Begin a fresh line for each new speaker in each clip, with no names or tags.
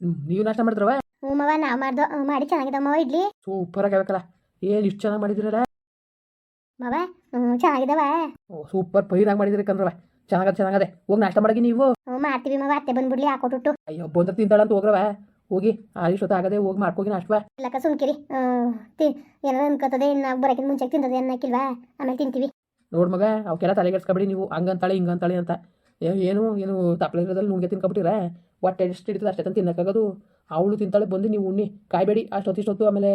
ನೀವು ನಾಷ್ಟ ಮಾಡಿದ್ರವ?
ಹ್ಞೂ ಮವ ನಾವು ಮಾಡ್ದ ಮಾಡಿ ಚೆನ್ನಾಗಿದೆ ಮವ ಇಡ್ಲಿ.
ಸೂಪರ್ ಆಗ್ಯಾವಕ್ಕಲ್ಲ ಏನು ಇಷ್ಟು ಚೆನ್ನಾಗಿ ಮಾಡಿದಿರಲ್ಲ
ಮವ ಹ್ಞೂ ಚೆನ್ನಾಗಿದವ.
ಓ ಸೂಪರ್ ಪೈರಾಗಿ ಮಾಡಿದಿರಿ ಕಣ್ರವ. ಚೆನ್ನಾಗದೆ ಚೆನ್ನಾಗದೆ ಹೋಗಿ ನಾಷ್ಟ ಮಾಡಗಿ ನೀವು.
ಹ್ಞೂ ಮಾಡ್ತೀವಿ ಮವ ಅತ್ತೆ ಬಂದ್ಬಿಡ್ಲಿ ಹಾಕೊಟ್ಟು
ಅಯ್ಯೋ ಬಂದ್ರೆ ತಿಂತಾಳಂತ ಹೋಗ್ರವ. ಹೋಗಿ ಆಗದೆ ಹೋಗಿ ಮಾಡ್ಕೋಗಿ ನಾಷ್ಟವ
ಇಲ್ಲಕ್ಕ ಸುಮ್ಕಿರಿ. ತಿ ಏನಾರ ಅನ್ಕೋತದೆ ನಾವು ಬರೋಕ್ಕಿಂತ ಮುಂಚೆ ತಿಂತದೆ ಅನ್ನಕ್ಕಿಲ್ವಾ ಆಮೇಲೆ ತಿಂತೀವಿ.
ನೋಡ್ ಮಗ ಅವಕ್ಕೆಲ್ಲ ತಲೆಗೆಡ್ಸ್ಕೊಬಿಡಿ ನೀವು. ಹಂಗಂತಾಳೆ ಹಿಂಗಂತಾಳೆ ಅಂತ. ಏನು ಏನು ತಪ್ಪಲೆ ನುಂಗೆ ತಿನ್ಕೊಬಿಟ್ಟಿರ? ಹೊಟ್ಟೆ ಎಷ್ಟು ಹಿಡಿತದೆ ಅಷ್ಟೇ ತಿನ್ನಕ್ಕಾಗೋದು. ಅವಳು ತಿಂತಾಳೆ ಬಂದು ನೀವು ಉಣ್ಣಿ. ಕಾಯ್ಬೇಡಿ ಅಷ್ಟೊತ್ತಿಷ್ಟೊತ್ತು ಆಮೇಲೆ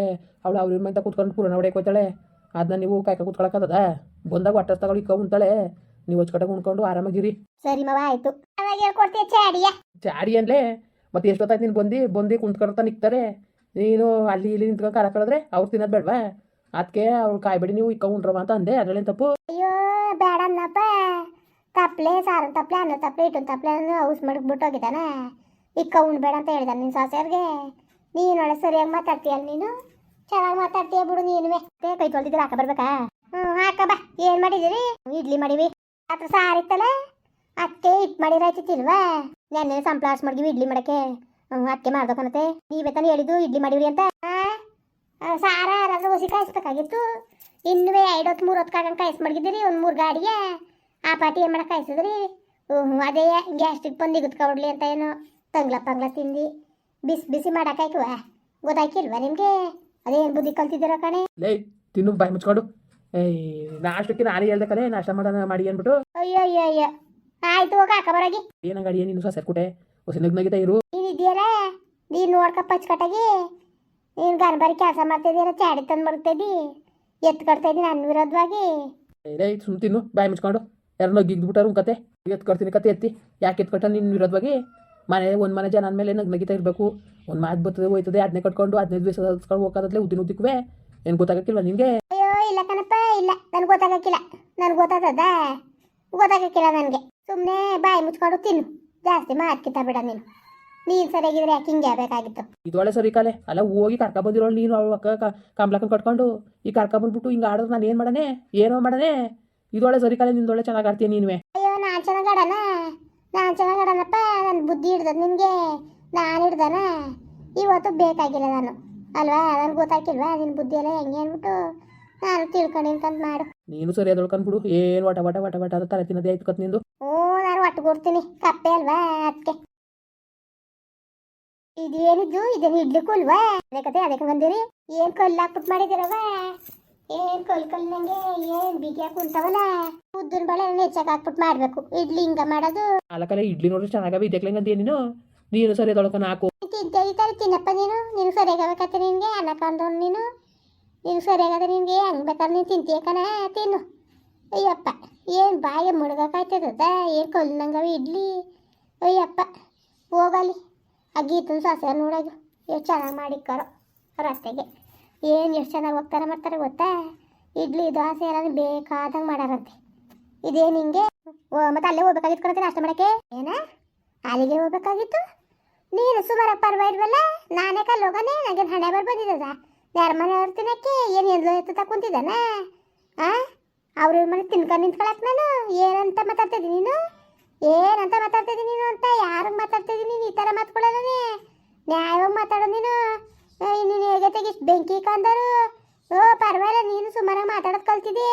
ಅವಳು ಅವ್ರ ಮನೆ ಕೂತ್ಕೊಂಡು ಪೂರ್ಣ ಹೊಡೆಯಕ್ಕೆ ಹೋಗ್ತಾಳೆ ಅದನ್ನ ನೀವು ಕಾಯ್ಕ ಕೂತ್ಕೊಳಕ್ಕದ ಬಂದಾಗ ಹೊಟ್ಟೆ ತಗೊಳ್ಳಿ ಇಕ್ಕ ಉಣ್ತಾಳೆ ನೀವು ಹೊಚ್ಕಟ್ಟಾಗ ಉಣ್ಕೊಂಡು ಆರಾಮಾಗಿರಿ
ಸರಿ ಮವ ಆಯ್ತು.
ಚಾಡಿ ಅನ್ಲೇ? ಮತ್ತೆ ಎಷ್ಟೊತ್ತಾಯ್ತು ನೀನು ಬಂದು? ಬಂದು ಕುಂತ್ಕೊಳ್ತಾ ನಿಕ್ತಾರೆ. ನೀನು ಅಲ್ಲಿ ಇಲ್ಲಿ ನಿಂತ್ಕೊಂಡು ಕರ ಕಳೆದ್ರೆ ಅವ್ರು ತಿನ್ನೋದು ಬೇಡವಾ? ಅದಕ್ಕೆ ಅವ್ರು ಕಾಯ್ಬೇಡಿ ನೀವು ಇಕ್ಕ ಉಂಡ್ರವ ಅಂತ ಅಂದೆ. ಅದರಲ್ಲಿ ತಪ್ಪು?
ಅಯ್ಯೋ ಬೇಡ ತಪ್ಲೆ ಸಾರು, ತಪ್ಲೆ ಅನ್ನ, ತಪ್ಲೆ ಇಟ್ಟು ತಪ್ಲೆ ಹೌಸ್ ಮಡಕ್ ಹೋಗಿದ್ದಾನ ಇಕ್ಕ ಉಣ್ಬೇಡ ಅಂತ ಹೇಳಿದ ನಿನ್ನ ಸಾಸ್ಯಾರ್ಗೆ. ನೀನು ಒಳ್ಳೆ ಸರಿಯಾಗಿ ಮಾತಾಡ್ತೀಯಲ್ಲ ನೀನು? ಚೆನ್ನಾಗಿ ಮಾತಾಡ್ತೀಯ ಬಿಡು ನೀನುವೆ. ಕೈ ತೊಳ್ದಿದ್ರೆ ಹಾಕ ಬರ್ಬೇಕಾ? ಹ್ಞೂ ಹಾಕ ಬಾ. ಏನು ಮಾಡಿದಿರಿ ಇಡ್ಲಿ ಮಾಡಿವಿ. ಹತ್ರ ಸಾರಿತ್ತಲ್ಲ ಅದಕ್ಕೆ ಇಟ್ಟು ಮಾಡಿರಾಯ್ತಿಲ್ವಾ ನೆನ್ನೆ ಸಂಪ್ಲಾಸ್ ಮಡ್ಗಿವಿ ಇಡ್ಲಿ ಮಾಡಕ್ಕೆ. ಹ್ಞೂ ಅದಕ್ಕೆ ಮಾಡ್ಬೇಕನ್ನತ್ತೆ ನೀವೇ ತಾನೇ ಹೇಳಿದ್ದು ಇಡ್ಲಿ ಮಾಡಿವ್ರಿ ಅಂತ. ಸಾರ ಯಾರಾದ್ರೂ ಹೊಸಿ ಕಾಯಿಸ್ಬೇಕಾಗಿತ್ತು. ಇನ್ನುವೆ ಎರಡು ಹೊತ್ತು, ಮೂರು ಹೊತ್ತು ಕಾಯಿಸಿ ಮಡಗಿದ್ದೀರಿ ಒಂದು ಮೂರು ಗಾಡಿಗೆ. ಆ ಪಾಟಿ ಏನು ಮಾಡಕ್ಕೆ ಕಾಯಿಸಿದ್ರಿ? ಹ್ಞೂ ಅದೇ ಗ್ಯಾಸ್ಟ್ರಿಕ್ ಬಂದು ಇಗತ್ಕೊಬಿಡ್ಲಿ ಅಂತ ಏನು ತಂಗ್ಲ ಪಂಗ್ಲ ತಿಂದು ಬಿಸಿ ಬಿಸಿ ಮಾಡೋಕ್ಕಾಯ್ಕುವ ಗೊತ್ತಾಯ್ಕಿಲ್ವಾ ನಿಮಗೆ? ಅದೇನು ಬುದ್ಧಿ ಕಲ್ತಿದ್ದೀರ ಕಣೆ?
ಲೇ ತಿನ್ನು ಬಾಯಿ ಮುಚ್ಕೊಂಡು. ಏಯ್ ನಾಷ್ಟಕ್ಕೆ ನಾನೇ ಹೇಳ್ದೆ ಕಲೆ ನಾಷ್ಟ ಮಾಡೋಣ ಮಾಡಿ ಅನ್ಬಿಟ್ಟು
ಅಯ್ಯೋ ಅಯ್ಯೋ ಅಯ್ಯೋ ಆಯ್ತು ಹೋಗ ಅಕ್ಕ ಬರಾಗಿ.
ಏನಂಗಡಿ ಏನು ನೀನು ಸರ್ಕುಟೆ. ಹೊಸ ನಗ್ನಗಿತ ಇರು.
ನೀನು ಇದೆಯಲ್ಲ ನೀನು ನೋಡ್ಕ ಪಚ್ಕಟ್ಟಾಗಿ ನೀನು ಗನ್ಬರಿ ಕೆಲಸ ಮಾಡ್ತಿದ್ದೀರ ಚಾಡಿ ತಂದು ಮಡ್ತಿದ್ದಿ ಎತ್ತು ಕಟ್ತಾ ಇದ್ದೀನಿ ನನ್ನ ವಿರೋಧವಾಗಿ
ಸುಮ್ ತಿನ್ನು ಬಾಯಿ ಮುಚ್ಕೊಂಡು. ಯಾರು ಗಿಗ್ದ್ಬಿಟ್ಟಾರು ಕತೆ? ಎತ್ಕೊಡ್ತೀನಿ ಕತೆ ಎತ್ತಿ. ಯಾಕೆ ಎತ್ಕೊಟ್ಟ ಕಟ್ಟ ನಿನ್ನ ವಿರೋಧವಾಗಿ? ಮನೆ ಒಂದು ಮನೆ ಜನ ಅಂದಮೇಲೆ ನಗ್ನಗಿತ ಇರಬೇಕು. ಒಂದು ಮಾತು ಬರ್ತದೆ ಹೋಯ್ತದೆ ಅದನ್ನೇ ಕಟ್ಕೊಂಡು ಹದಿನೈದು ದಿವಸ ಹಚ್ಕೊಂಡು ಹೋಗೋದಲ್ಲೇ ಉದ್ದಿನ ಉದ್ದಿಕ್ಕುವೆ. ಏನು ಗೊತ್ತಾಗಕ್ಕಿಲ್ಲ ನಿನಗೆ
ಅಯ್ಯೋ ಇಲ್ಲ ಕಣಪ್ಪ ಇಲ್ಲ. ನನಗೆ ಗೊತ್ತಾಗಕ್ಕಿಲ್ಲ. ನನಗೆ ಗೊತ್ತಾಗದ ಗೊತ್ತಾಗಕ್ಕಿಲ್ಲ ನನಗೆ. ಸುಮ್ಮನೆ ಬಾಯಿ ಮುಚ್ಕೊಂಡು ತಿನ್ನು. ಜಾಸ್ತಿ ಮಾತ್ಕಿತ ಬಿಡ ನೀನು. ನೀನು ಸರಿಯಾಗಿದ್ರೆ ಯಾಕೆ ಹಿಂಗೆ ಬೇಕಾಗಿತ್ತು
ಇದೊಳೆ ಸರಿ ಕಾಲೆ. ಅಲ್ಲ ಹೋಗಿ ಕರ್ಕ ಬಂದಿರೋಳು ನೀನು ಅವಳು ಅಕ್ಕ ಕಟ್ಕೊಂಡು. ಈ ಕರ್ಕ ಬಂದ್ಬಿಟ್ಟು ಹಿಂಗೆ ಆಡಿದ್ರೆ ನಾನು ಏನು ಮಾಡನೆ ಏನೋ ಮಾಡನೆ ಇದೊಳೆ ಸರಿ ಕಾಲೆ ನಿಂದೊಳೆ ಚೆನ್ನಾಗಿ ಆಡ್ತೀಯ ನೀನುವೆ.
ಅಯ್ಯೋ ನಾನು ಚೆನ್ನಾಗಿ ಆಡಣ ನಾನು ಚೆನ್ನಾಗಿ ಆಡೋಣಪ್ಪ ನನ್ನ ಬುದ್ಧಿ ಹಿಡ್ದದ ನಿನಗೆ. ನಾನು ಹಿಡ್ದನ? ಇವತ್ತು ಬೇಕಾಗಿಲ್ಲ ನಾನು. ಅಲ್ವಾ? ನನಗೆ ಗೊತ್ತಾಗಿಲ್ವಾ ನಿನ್ನ ಬುದ್ಧಿ ಎಲ್ಲ ಹೆಂಗೆ ಅಂದ್ಬಿಟ್ಟು? ನಾನು ತಿಳ್ಕೊಂಡು ನಿಂತ್ಕೊಂಡ್ ಮಾಡು.
ನೀನು ಸರಿ ಅದೊಳ್ಕೊಂಡ್ಬಿಡು ಏನು ವಟ ವಟ ವಟ ವಟ ಅದು ತಲೆ ತಿನ್ನೋದೇ ಆಯ್ತು ಕತ್ ನಿಂದು.
ಓ ನಾನು ಒಟ್ಟು ಕೊಡ್ತೀನಿ ಕಪ್ಪೆ ಅಲ್ವಾ ಅದಕ್ಕೆ? ಇದೇನಿದ್ದು ಇದನ್ನ ಇಡ್ಲಿಕ್ಕೂ ಅಲ್ವಾ? ಅದೇ ಕತೆ ಅದಕ್ಕೆ ಬಂದಿರಿ. ಏನ್ ಕಲ್ಲಾಕ್ಬಿಟ್ಟು ಮಾಡಿದಿರವ ಏನ್ ಕಲ್ ಕಲ್ ನಂಗೆ ಏನ್ ಬಿಗಿ ಕುಂತವಲ್ಲ? ಉದ್ದಿನ ಬಳೆ ಹೆಚ್ಚಾಗಿ ಹಾಕ್ಬಿಟ್ಟು ಮಾಡ್ಬೇಕು. ಇಡ್ಲಿ ಹಿಂಗ ಮಾಡೋದು.
ಅಲ್ಲಕಲೆ ಇಡ್ಲಿ ನೋಡ್ರಿ ಚೆನ್ನಾಗವೆ ಅಂತ ನೀನು? ನೀನು ಸರಿ ತೊಳ್ಕೊಂಡು ಹಾಕು.
ತಿಂತ ಇದ್ದಾರೆ ತಿನ್ನಪ್ಪ ನೀನು? ನೀನು ಸರಿಯಾಗಬೇಕತ್ತೆ ನಿನ್ಗೆ? ಅನ್ನ ನೀನು? ನೀನು ಸರಿಯಾಗದ ನಿನ್ಗೆ? ಹೆಂಗ್ ಬೇಕಾದ್ರೆ ನೀನು ತಿಂತೀಯ ಕಣ? ತಿನ್ನು. ಅಯ್ಯಪ್ಪ ಏನು ಬಾಯ ಮುಳುಗಕ್ಕಾಯ್ತದ ಏನು ಕಲ್ಲು ಇಡ್ಲಿ? ಅಯ್ಯಪ್ಪ ಹೋಗಲಿ. ಆ ಗೀತನ ಸೊಸೆ ನೋಡೋದು ಎಷ್ಟು ಚೆನ್ನಾಗಿ ಮಾಡಿಕ್ಕಾರೋ ರಸ್ತೆಗೆ ಏನು ಎಷ್ಟು ಚೆನ್ನಾಗಿ ಹೋಗ್ತಾರೆ ಮಾಡ್ತಾರೆ ಗೊತ್ತಾ? ಇಡ್ಲಿ, ದೋಸೆ ಏನಾದ್ರು ಬೇಕಾದಂಗೆ ಮಾಡಾರಂತೆ. ಇದೇನು ಹಿಂಗೆ? ಮತ್ತೆ ಅಲ್ಲೇ ಹೋಗ್ಬೇಕಾಗಿತ್ತು ಕೊಡ್ತೀನಿ ಅಷ್ಟು ಮಾಡೋಕ್ಕೆ? ಏನ? ಅಲ್ಲಿಗೆ ಹೋಗ್ಬೇಕಾಗಿತ್ತು? ನೀನು ಸುಮಾರು ಪರವಾಗಿಲ್ವಲ್ಲ ನಾನೇ ಕಲ್ಲು ಹೋಗೋಣ ನನಗೆ ಹಣೆ ಬರ್ ಬಂದಿದ್ದದ ಯಾರ ಮನೆ ಅವ್ರು ತಿನ್ನಕ್ಕೆ? ಏನು ಎಲ್ಲೋ ಎತ್ತ ಕುಂತಿದ್ದಾನ? ಆ? ಅವ್ರ ಮನೆ ತಿನ್ಕೊಂಡು ನಿಂತ್ಕೊಳಕ್ ನಾನು? ಏನಂತ ಮಾತಾಡ್ತಿದ್ದೀನಿ ನೀನು? ಏನಂತ ಮಾತಾಡ್ತಿದ್ದೀನಿ ನೀನು ಅಂತ? ಯಾರಿಗೆ ಮಾತಾಡ್ತಿದ್ದೀನಿ ನೀನು? ಈ ಥರ ಮಾತ್ಕೊಳ್ಳೋದೇ ನ್ಯಾಯವಾಗಿ ಮಾತಾಡೋ ನೀನು? ನೀನು ಹೇಗೆ ಇಷ್ಟು ಬೆಂಕಿ ಕಂದರು ಓ ಪರವಾಗಿಲ್ಲ ನೀನು ಸುಮಾರಾಗಿ ಮಾತಾಡೋದು ಕಲ್ತಿದ್ದಿ.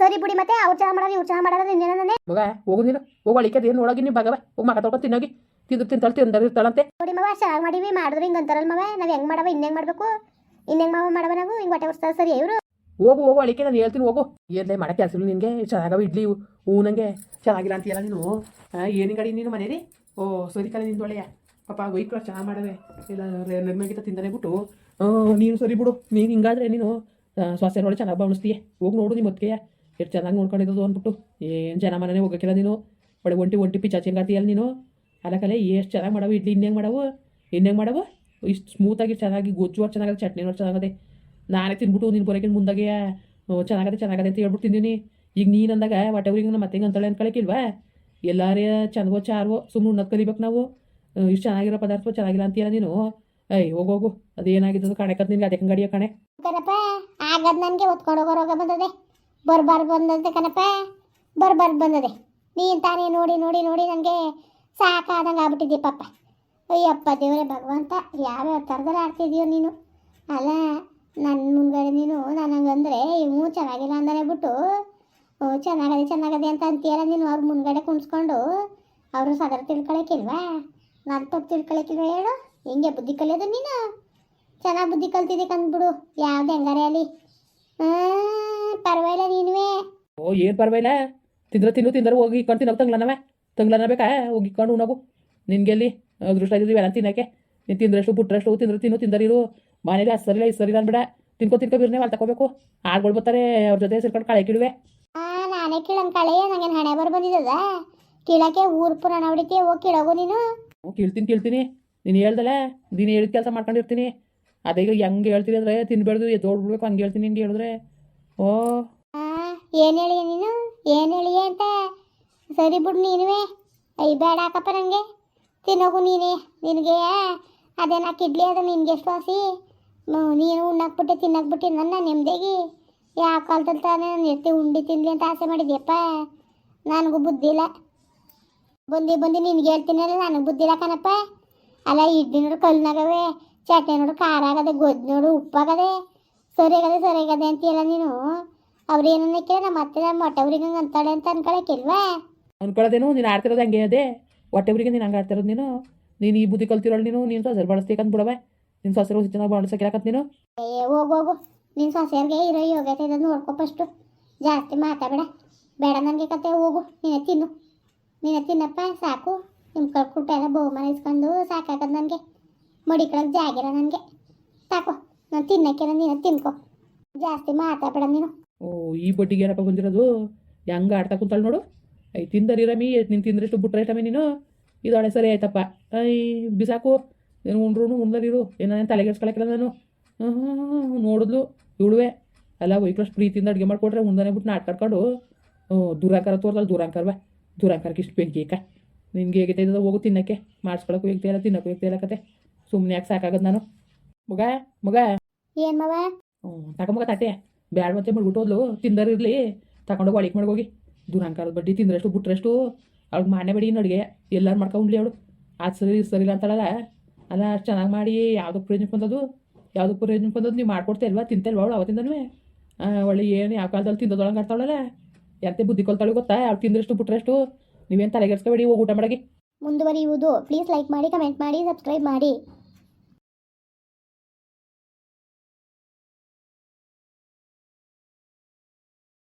ಸರಿ ಬಿಡಿ ಮತ್ತೆ ಅವ್ರು ಚಾ ಮಾಡೋದು ಇವ್ರು ಚಾ ಮಾಡೋದು ಇನ್ನೇನೇ
ಮಗ ಹೋಗು ನೀನು. ಹೋಗಿ ಅಳಿಕೆ ಏನು ನೋಡೋಗಿ ನೀವು ಬಗವ ಹೋಗಿ ಮಗ ತೊಳ್ಕೊಂಡು ತಿನ್ನೋಗಿ. ತಿಂದು ತಿಂತಾಳೆ ಇರ್ತಾಳಂತೆ
ನೋಡಿ ಮಗ ಚೆನ್ನಾಗಿ ಮಾಡಿವಿ ಮಾಡಿದ್ರೆ ಹಿಂಗೆ ಅಂತಾರಲ್ಲ ಮವ ನಾವು ಹೆಂಗೆ ಮಾಡವ ಇನ್ನೇನು ಮಾಡಬೇಕು? ಇನ್ನೇನು ಮಾವ ಮಾಡವ ನಾವು? ಹಿಂಗೆ ಹೊಟ್ಟೆ ಬರ್ಸ್ತಾರೆ ಸರಿ ಇವರು?
ಹೋಗು ಹೋಗು ಅಳಿಕೆ ನಾನು ಹೇಳ್ತೀನಿ ಹೋಗು. ಏನ್ಲೇ ಮಾಡಕ್ಕೆ ಕೆಲಸ ನಿನಗೆ? ಚೆನ್ನಾಗವ ಇಡ್ಲಿ ಹೂ ನಂಗೆ. ಚೆನ್ನಾಗಿಲ್ಲ ಅಂತೀಯಲ್ಲ ನೀನು? ಏನು ಗಡಿ ನೀನು ಮನೇಲಿ? ಓ ಸರಿ ಕಲೆ ನಿಂದು ಒಳ್ಳೆಯ ಪಾಪ ವೈಕ್ಳ ಚೆನ್ನಾಗಿ ಮಾಡವೆ. ಇಲ್ಲ ನಿರ್ಮಗಿತ ತಿಂತಾನೆ ಬಿಟ್ಟು ನೀನು ಸರಿ ಬಿಡು. ನೀನು ಹಿಂಗಾದ್ರೆ ನೀನು ಸ್ವಾಸ್ಥ್ಯ ನೋಡಿ, ಚೆನ್ನಾಗಿ ಬವಣಿಸ್ತೀಯ ಹೋಗಿ ನೋಡು ನಿಮ್ಮ ಮತ್ತೆ ಎಷ್ಟು ಚೆನ್ನಾಗಿ ನೋಡ್ಕೊಂಡಿದ್ದು ಅಂದ್ಬಿಟ್ಟು, ಏನು ಜನ ಮನೆಯೇ ಹೋಗೋಕ್ಕಿಲ್ಲ ನೀನು. ಒಳ್ಳೆ ಒಂಟಿ ಒಂಟಿ ಪಿಚ್ಚ ಹೆಂಗಾಡ್ತೀಯಲ್ಲ ನೀನು? ಅಲ್ಲ ಕಲೆ ಎಷ್ಟು ಚೆನ್ನಾಗಿ ಮಾಡವು? ಇಡ್ಲಿ ಇನ್ನೇಂಗೆ ಮಾಡವು? ಇನ್ನೇಂಗೆ ಮಾಡವು? ಇಷ್ಟು ಸ್ಮೂತಾಗಿ ಚೆನ್ನಾಗಿ ಗೊಜ್ಜು ಚೆನ್ನಾಗದೆ ಚಟ್ನಿ ನೋಡಿ ಚೆನ್ನಾಗದೆ. ನಾನೇ ತಿನ್ಬಿಟ್ಟು ನೀನು ಬರೋಕಿನ ಮುಂದಾಗೆ ಚೆನ್ನಾಗದೆ ಚೆನ್ನಾಗದೆ ಅಂತ ಹೇಳ್ಬಿಟ್ಟು ತಿಂದೀನಿ. ಈಗ ನೀನು ಅಂದಾಗ ಹೊಟ್ಟೆ ಊರಿಗೆ ನಮ್ಮ ಮತ್ತೆ ಅಂತಾಳೆ ಅನ್ಕೊಳಕ್ಕಿಲ್ವಾ ಎಲ್ಲಾರೇ ಚಂದವೋ, ಚಾರ್ವೋ ಸುಮ್ಮನೆ ಉಣ್ಣೋದು ಕಲಿಬೇಕು ನಾವು. ಇಷ್ಟು ಚೆನ್ನಾಗಿರೋ ಪದಾರ್ಥ ಚೆನ್ನಾಗಿಲ್ಲ ಅಂತೀರ ನೀನು? ಐ ಹೋಗೋಗು ಅದೇನಾಗಿದ್ದು ಕಾಣಕತ್ ನಿನ್ಗೆ ಅದಕ್ಕೆ ಗಡಿಯ ಕಣೆ.
ಕಣಪ್ಪ ಆಗದ್ ನನಗೆ ಹೊತ್ಕೊಂಡು ಹೋಗೋ ರೋಗ ಬಂದದೆ. ಬರ್ಬಾರ್ದು ಬಂದದೆ ಕಣಪ್ಪ. ಬರ್ಬಾರ್ದು ಬಂದದೆ. ನೀನು ತಾನೇ ನೋಡಿ ನೋಡಿ ನೋಡಿ ನನಗೆ ಸಾಕಾದಂಗೆ ಆಗ್ಬಿಟ್ಟಿದ್ದೀ ಪಾಪ. ಅಯ್ಯಪ್ಪ ದೇವರೇ, ಭಗವಂತ, ಯಾವ್ಯಾವ ಥರದಲ್ಲಿ ಆಡ್ತಿದ್ಯೋ ನೀನು? ಅಲ್ಲ ನನ್ನ ಮುಂದ್ಗಡೆ ನೀನು ನನಗಂದ್ರೆ ಇವು ಚೆನ್ನಾಗಿಲ್ಲ ಅಂದರೆ ಬಿಟ್ಟು, ಓ, ಚೆನ್ನಾಗದೆ ಚೆನ್ನಾಗದೆ ಅಂತ ಅಂತೀಯಲ್ಲ ನೀನು? ಅವ್ರ ಮುಂದ್ಗಡೆ ಕುಣಿಸ್ಕೊಂಡು, ಅವರು ಸದರ ತಿಳ್ಕೊಳಕ್ಕಿಲ್ವಾ ನಾನು ತಪ್ಪು ತಿಳ್ಕೊಳಕ್ಕಿಲ್ವಾ ಹೇಳು? ಹಿಂಗೆ ಬುದ್ಧಿ ಕಲಿಯೋದು ನೀನು? ಚೆನ್ನಾಗಿ ಬುದ್ಧಿ ಕಲ್ತಿದ್ದೆ ಕಂದ್ಬಿಡು. ಯಾವ್ದು ಹೆಂಗಾರೆ ಅಲ್ಲಿ? ಪರವಾಗಿಲ್ಲ ನೀನುವೆ.
ಓ ಏನು ಪರವಾಗಿಲ್ಲ. ತಿಂದ್ರೆ ತಿನ್ನು ತಿಂದ್ರೆ ಹೋಗಿ ಇಕ್ಕೊಂಡು ತಿನ್ನೋಕೆ ತಂಗ್ಲನವ ತಂಗ್ಲನ ಬೇಕಾ? ಹೋಗಿ ಇಕ್ಕೊಂಡು ಉಣ್ಣೋಗು. ನಿನಗೆಲ್ಲಿ ಅದೃಷ್ಟ ಇದ್ದೀವಿ ಎಲ್ಲ ತಿನ್ನಕ್ಕೆ. ನೀನು ತಿಂದ್ರಷ್ಟು ಬಿಟ್ರಷ್ಟು ತಿಂದ್ರೆ ತಿನ್ನು ತಿಂದರಿರು ಮನೇಲಿ ಅದು ಸರಿಲ್ಲ ಅನ್ಬೇಡ ತಿನ್ಕೊ ತಿನ್ಕೋ ಬಿರ್ನೇ ಅಲ್ಲಿ ತಗೋಬೇಕು ಆಳ್ಗಳು ಬರ್ತಾರೆ ಅವ್ರ ಜೊತೆ ಸೇರ್ಕೊಂಡು ಕಳೆ ಕಿಡುವೆ.
ಆ ನಾನೇ ಕೀಳಂಗ್ ಕಳೆ ನಂಗೇನು ಹಣೆ ಬರ್ ಬಂದಿದ್ದದ? ಕೀಳಕ್ಕೆ ಊರ್ ಪುರಾಣ ಹೊಡಿತೀಯ ಹೋಗಿ ಕೇಳೋ ನೀನು.
ಹ್ಞೂ ಕೇಳ್ತೀನಿ ಕೇಳ್ತೀನಿ. ನೀನು ಹೇಳ್ದಲ್ಲ ನೀನು ಹೇಳಿದ ಕೆಲಸ ಮಾಡ್ಕೊಂಡಿರ್ತೀನಿ. ಅದೇ ಈಗ ಹೆಂಗೆ ಹೇಳ್ತೀನಿ ಅಂದರೆ ತಿನ್ಬಾರ್ದು ಎದ್ದೋಡ್ಬಿಡ್ಬೇಕು ಹಂಗೆ ಹೇಳ್ತೀನಿ ಹಿಂಗೆ ಹೇಳಿದ್ರೆ. ಓ.
ಆ ಏನು ಹೇಳಿ ನೀನು? ಏನು ಹೇಳಿ ಅಂತ? ಸರಿ ಬಿಡು ನೀನುವೇ. ಐ ಬೇಡ ಹಾಕಪ್ಪ ನನಗೆ. ತಿನ್ನೋಗು ನೀನೇ ನಿನಗೆ. ಅದೇನು ಕಿಡ್ಲಿ ಅದು ನಿನ್ಗೆ ಎಷ್ಟು ಮ- ನೀನು ಉಣ್ಣಾಕ್ಬಿಟ್ಟೆ ತಿನ್ನಾಕ್ಬಿಟ್ಟಿ ನನ್ನ ನೆಮ್ಮದಿಗೆ ಯಾವ ಕಾಲದಲ್ಲಿ ತಾನೇ ನಾನು ಎತ್ತಿ ಉಂಡಿ ತಿನ್ಲಿ ಅಂತ ಆಸೆ ಮಾಡಿದ್ಯಪ್ಪ? ನನಗೂ ಬುದ್ಧಿ ಇಲ್ಲ. ಬಂದು ಬಂದು ನಿನ್ಗೆ ಹೇಳ್ತೀನಲ್ಲ ನನಗೆ ಬುದ್ಧಿ ಇಲ್ಲ ಕಣಪ್ಪ. ಅಲ್ಲ ಇಡ್ಲಿ ನೋಡು ಕಲ್ನಾಗವೆ ಚಟ್ನಿ ನೋಡು ಖಾರ ಆಗದೆ ಗೊಜ್ಜು ನೋಡು ಉಪ್ಪಾಗದೆ ಸರಿಯಾಗದೆ ಸರಿಯಾಗದೆ ಅಂತೀಯಲ್ಲ ನೀನು. ಅವ್ರು ಕೇಳ ನಮ್ಮ ಅತ್ತೆ ನಮ್ಮ ಮೊಟ್ಟೆ ಅವ್ರಿಗೆ ಹಂಗೆ ಅಂತಾಳೆ ಅಂತ ಅನ್ಕೊಳಕ್ಕಿಲ್ವಾ?
ಅನ್ಕೊಳ್ಳೋದೇನು ನೀನು ಆಡ್ತಿರೋದು ಹಂಗೆ ಅದೇ. ಹೊಟ್ಟೆವ್ರಿಗೆ ನೀನು ಹಂಗೆ ಆಡ್ತಿರೋದು ನೀನು. ನೀನು ಈ ಬುದ್ಧಿ ಕಲ್ತಿರೋಳು ನೀನು ನೀನು ಸೊಸೆ ಬಳಸ್ತೀಕಂತ ಬಿಡವೆ ನಿನ್ನ ಸೊಸೆ ಹೋಗಿ ಚೆನ್ನಾಗಿ ಬಳಸಕ್ಕಿರಕತ್ ನೀನು.
ಏ ಹೋಗು ಹೋಗು. ನಿನ್ನ ಸೊಸೆಯವ್ರಿಗೆ ಇರೋ ಯೋಗ್ಯತೆ ಇದೆ ನೋಡ್ಕೊಪ್ಪಷ್ಟು ಫಸ್ಟು. ಜಾಸ್ತಿ ಮಾತಾಡಬೇಡ. ಬೇಡ ನನಗೆ ಕತೆ ಹೋಗು ನೀನೇ ತಿನ್ನು. ನೀನೇ ತಿನ್ನಪ್ಪ ಸಾಕು. ನಿಮ್ಮ ಕಳ್ಕುಟ್ಟ ಎಲ್ಲ ಬಹುಮಾನ ಇಸ್ಕೊಂಡು ಸಾಕಾಗದು ನನಗೆ. ಮಡಿಕೊಳಕ್ಕೆ ಜಾಗಿರ ನನಗೆ. ಸಾಕು. ನಾನು ತಿನ್ನಕ್ಕೆ ನೀನು ತಿನ್ಕೊ. ಜಾಸ್ತಿ ಮಾತಾಡಬೇಡ ನೀನು.
ಓ, ಈ ಬಟ್ಟಿಗೆ ಏನಪ್ಪ ಬಂದಿರೋದು? ಹೆಂಗೆ ಆಡ್ತಾ ಕುಂತಾಳೆ ನೋಡು. ಐ, ತಿಂದರಿ ರಮಿ ನೀನು ತಿಂದ್ರೆಷ್ಟು ಬಿಟ್ರೆ ರಮಿ ನೀನು. ಇದೊಳೆ ಸರಿ ಆಯ್ತಪ್ಪ. ಐ, ಬಿಸಾಕು. ನೀನು ಉಂಡ್ರು ಉಂಡರಿರು ಏನೇನು ತಲೆಗೆಡ್ಸ್ಕೊಳಕ್ಕಿಲ್ಲ ನಾನು. ಹ್ಞೂ ನೋಡಿದ್ಲು. ಇವಳುವೆ. ಅಲ್ಲ ವೈಕ್ಲಷ್ಟು ಪ್ರೀತಿಯಿಂದ ಅಡುಗೆ ಮಾಡಿಕೊಟ್ರೆ ಮುಂದಾನೆ ಬಿಟ್ಟು ನಾಟ್ಕಡ್ಕೊಂಡು ಹ್ಞೂ ದುರಾಂಕಾರ ತೋರ್ದಲ್ಲ ದುರಾಂಕಾರವ. ದುರಾಂಕಾರಕ್ಕೆ ಇಷ್ಟು ಬೆಂಕಿ ಏಕ ನಿನ್ಗೆ ಹೇಗಿದೆ ಇದು? ಹೋಗು ತಿನ್ನಕ್ಕೆ. ಮಾಡಿಸ್ಕೊಳಕ್ಕೂ ಹೋಗ್ತಾ ಇಲ್ಲ ತಿನ್ನಕ್ಕೂ ಹೋಗ್ತಾ ಇಲ್ಲ ಕತೆ. ಸುಮ್ಮನೆ ಯಾಕೆ ಸಾಕಾಗದು ನಾನು? ಮಗ ಮಗ.
ಏನು ಮವ
ಹ್ಞೂ ತಗೊಂಬಗ ತಾಟೆ. ಬ್ಯಾಡ ಮತ್ತೆ ಮಾಡ್ಬಿಟ್ಟು ಹೋದ್ಲು. ತಿಂದರಿರಲಿ ತಗೊಂಡೋಗಿ ಒಳಗೆ ಮಾಡ್ಕೋಗಿ ದುರಂಕಾರದ ಬಡ್ಡಿ ತಿಂದ್ರಷ್ಟು ಬಿಟ್ರಷ್ಟು. ಅವ್ಳಿಗೆ ಮಾಡೇ ಬೇಡಿ ಇನ್ನು ಅಡುಗೆ ಎಲ್ಲರೂ ಮಾಡ್ಕೊಂಡ್ಲಿ ಅವಳು. ಅದು ಸರಿ ಸರಿಲ್ಲ ಅಂತಾಳಲ್ಲ. ಅಲ್ಲ ಅಷ್ಟು ಚೆನ್ನಾಗಿ ಮಾಡಿ ಯಾವುದಕ್ಕೆ ಪ್ರಯೋಜನ ಬಂದದು ಯಾವುದಕ್ಕೆ ಪ್ರಯೋಜನ ಬಂದದ್ದು ನೀವು ಮಾಡ್ಕೊಡ್ತಾ ಇಲ್ವಾ? ತಿಂತಲ್ವಾ ಅವಳು ಅವತ್ತಿಂದನೂ? ಒಳ್ಳೆ ಏನು ಯಾವ ಕಾಲದಲ್ಲಿ ತಿಂದದೊಳಗೆ ಆಡ್ತಾಳಲ್ಲ. ಎಂತೆ ಬುದ್ಧಿ ಕೊಲ್ತಾಳು ಗೊತ್ತಾ? ಯಾರು ತಿಂದ್ರಷ್ಟು ಬಿಟ್ರಷ್ಟು ನೀವೇನು ತಲೆಗೆಡ್ಸ್ಕೊಬೇಡಿ, ಹೋಗಿ ಊಟ ಮಾಡಿ
ಮುಂದುವರಿಯುವುದು. ಪ್ಲೀಸ್ ಲೈಕ್ ಮಾಡಿ ಕಮೆಂಟ್ ಮಾಡಿ ಸಬ್ಸ್ಕ್ರೈಬ್ ಮಾಡಿ.